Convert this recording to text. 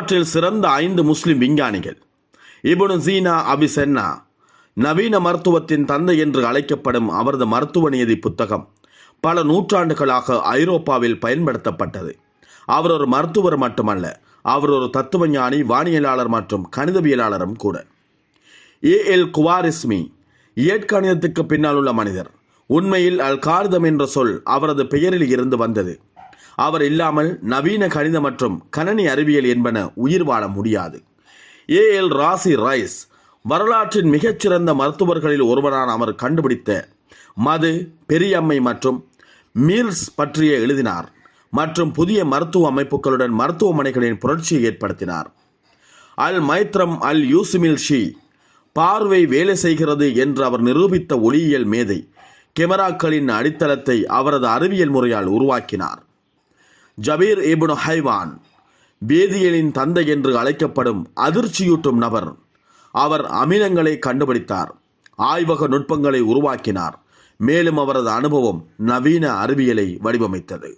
வரலாற்றில் சிறந்த ஐந்து முஸ்லிம் விஞ்ஞானிகள். இபுனு சீனா அபிசென்னா நவீன மருத்துவத்தின் தந்தை என்று அழைக்கப்படும் அவரது மருத்துவ நியதி புத்தகம் பல நூற்றாண்டுகளாக ஐரோப்பாவில் பயன்படுத்தப்பட்டது. அவர் ஒரு மருத்துவர் மட்டுமல்ல அவர் ஒரு தத்துவஞானி வானியலாளர் மற்றும் கணிதவியலாளரும் கூட. ஏ எல் குவாரிஸ்மி இயற்கணிதத்துக்கு பின்னால் உள்ள மனிதர். உண்மையில் அல்காரிதம் என்ற சொல் அவரது பெயரில் இருந்து வந்தது. அவர் இல்லாமல் நவீன கணித மற்றும் கணனி அறிவியல் என்பன உயிர் வாழ முடியாது. ஏ. எல். ராசி ரைஸ் வரலாற்றின் மிகச்சிறந்த மருத்துவர்களில் ஒருவரான அவர் கண்டுபிடித்த மது பெரியம்மை மற்றும் மீல்ஸ் பற்றிய எழுதினார் மற்றும் புதிய மருத்துவ அமைப்புகளுடன் மருத்துவமனைகளின் புரட்சியை ஏற்படுத்தினார். அல் மைத்ரம் அல் யூசுமில் ஷி பார்வை வேலை செய்கிறது என்று அவர் நிரூபித்த ஒளியியல் மேதை கெமராக்களின் அடித்தளத்தை அவரது அறிவியல் முறையால் உருவாக்கினார். ஜபீர் இபுன் ஹைவான் வேதியியலின் தந்தை என்று அழைக்கப்படும் அதிர்ச்சியூட்டும் நபர். அவர் அமிலங்களை கண்டுபிடித்தார். ஆய்வக நுட்பங்களை உருவாக்கினார். மேலும் அவரது அனுபவம் நவீன அறிவியலை வடிவமைத்தது.